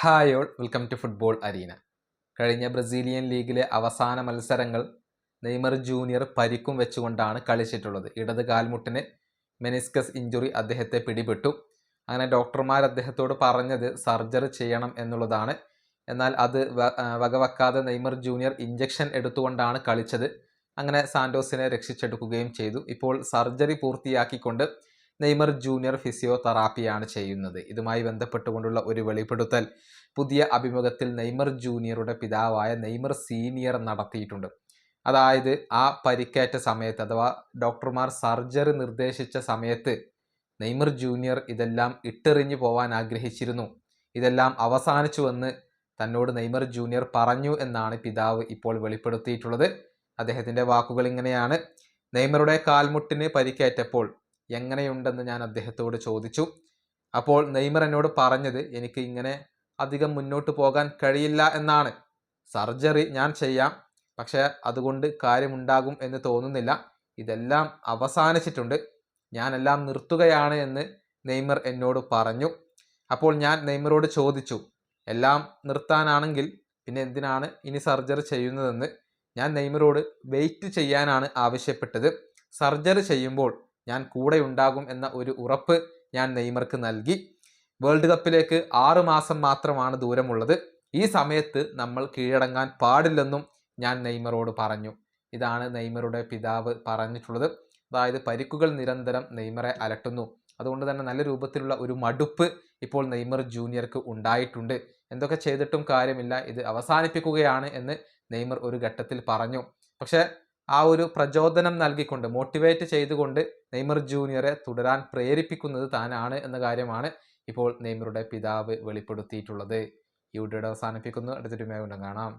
Hi all welcome to football arena. കഴിഞ്ഞ Brazilian ലീഗിലെ അവസാന മത്സരങ്ങൾ നെയ്മർ ജൂനിയർ പരിക്കും വെച്ചുകൊണ്ടാണ് കളിച്ചിട്ടുള്ളത്. ഇടത് കാൽമുട്ടിന് മെനിസ്കസ് ഇഞ്ചുറി അദ്ദേഹത്തെ പിടിപെട്ടു. അങ്ങനെ ഡോക്ടർമാർ അദ്ദേഹത്തോട് പറഞ്ഞത് സർജറി ചെയ്യണം എന്നുള്ളതാണ്. എന്നാൽ അത് വകവെക്കാതെ നെയ്മർ ജൂനിയർ ഇഞ്ചക്ഷൻ എടുത്തുകൊണ്ടാണ് കളിച്ചത്. അങ്ങനെ സാന്റോസിനെ രക്ഷിച്ചെടുക്കുകയും ചെയ്തു. ഇപ്പോൾ സർജറി പൂർത്തിയാക്കിക്കൊണ്ട് നെയ്മർ ജൂനിയർ ഫിസിയോതെറാപ്പിയാണ് ചെയ്യുന്നത്. ഇതുമായി ബന്ധപ്പെട്ടുകൊണ്ടുള്ള ഒരു വെളിപ്പെടുത്തൽ. പുതിയ അഭിമുഖത്തിൽ നെയ്മർ ജൂനിയറുടെ പിതാവായ നെയ്മർ സീനിയർ നടത്തിയിട്ടുണ്ട്. അതായത് ആ പരിക്കേറ്റ സമയത്ത് അഥവാ ഡോക്ടർമാർ സർജറി നിർദ്ദേശിച്ച സമയത്ത് നെയ്മർ ജൂനിയർ ഇതെല്ലാം ഇട്ടെറിഞ്ഞു പോവാൻ ആഗ്രഹിച്ചിരുന്നു. ഇതെല്ലാം അവസാനിച്ചുവെന്ന് തന്നോട് നെയ്മർ ജൂനിയർ പറഞ്ഞു എന്നാണ് പിതാവ് ഇപ്പോൾ വെളിപ്പെടുത്തിയിട്ടുള്ളത്. അദ്ദേഹത്തിന്റെ വാക്കുകൾ ഇങ്ങനെയാണ്. നെയ്മറുടെ കാൽമുട്ടിന് പരിക്കേറ്റപ്പോൾ എങ്ങനെയുണ്ടെന്ന് ഞാൻ അദ്ദേഹത്തോട് ചോദിച്ചു. അപ്പോൾ നെയ്മർ എന്നോട് പറഞ്ഞത് എനിക്ക് ഇങ്ങനെ അധികം മുന്നോട്ട് പോകാൻ കഴിയില്ല എന്നാണ്. സർജറി ഞാൻ ചെയ്യാം പക്ഷേ അതുകൊണ്ട് കാര്യമുണ്ടാകും എന്ന് തോന്നുന്നില്ല. ഇതെല്ലാം അവസാനിച്ചിട്ടുണ്ട്. ഞാനെല്ലാം നിർത്തുകയാണ് എന്ന് നെയ്മർ എന്നോട് പറഞ്ഞു. അപ്പോൾ ഞാൻ നെയ്മറോട് ചോദിച്ചു എല്ലാം നിർത്താനാണെങ്കിൽ പിന്നെ എന്തിനാണ് ഇനി സർജറി ചെയ്യുന്നതെന്ന്? ഞാൻ നെയ്മറോട് വെയിറ്റ് ചെയ്യാനാണ് ആവശ്യപ്പെട്ടത്. സർജറി ചെയ്യുമ്പോൾ ഞാൻ കൂടെ ഉണ്ടാകും എന്ന ഒരു ഉറപ്പ് ഞാൻ നെയ്മർക്ക് നൽകി. വേൾഡ് കപ്പിലേക്ക് ആറു മാസം മാത്രമാണ് ദൂരമുള്ളത്. ഈ സമയത്ത് നമ്മൾ കീഴടങ്ങാൻ പാടില്ലെന്നും ഞാൻ നെയ്മറോട് പറഞ്ഞു. ഇതാണ് നെയ്മറുടെ പിതാവ് പറഞ്ഞിട്ടുള്ളത്. അതായത് പരിക്കുകൾ നിരന്തരം നെയ്മറെ അലട്ടുന്നു. അതുകൊണ്ട് തന്നെ നല്ല രൂപത്തിലുള്ള ഒരു മടുപ്പ് ഇപ്പോൾ നെയ്മർ ജൂനിയർക്ക് ഉണ്ടായിട്ടുണ്ട്. എന്തൊക്കെ ചെയ്തിട്ടും കാര്യമില്ല. ഇത് അവസാനിപ്പിക്കുകയാണ് എന്ന് നെയ്മർ ഒരു ഘട്ടത്തിൽ പറഞ്ഞു. പക്ഷേ ആ ഒരു പ്രചോദനം നൽകിക്കൊണ്ട് മോട്ടിവേറ്റ് ചെയ്തുകൊണ്ട് നെയ്മർ ജൂനിയറെ തുടരാൻ പ്രേരിപ്പിക്കുന്നത് താനാണ് എന്ന കാര്യമാണ് ഇപ്പോൾ നെയ്മറുടെ പിതാവ് വെളിപ്പെടുത്തിയിട്ടുള്ളത്. ഈ വീഡിയോയുടെ അവസാനിപ്പിക്കുന്നു. അടുത്തൊരു മേഖല കാണാം.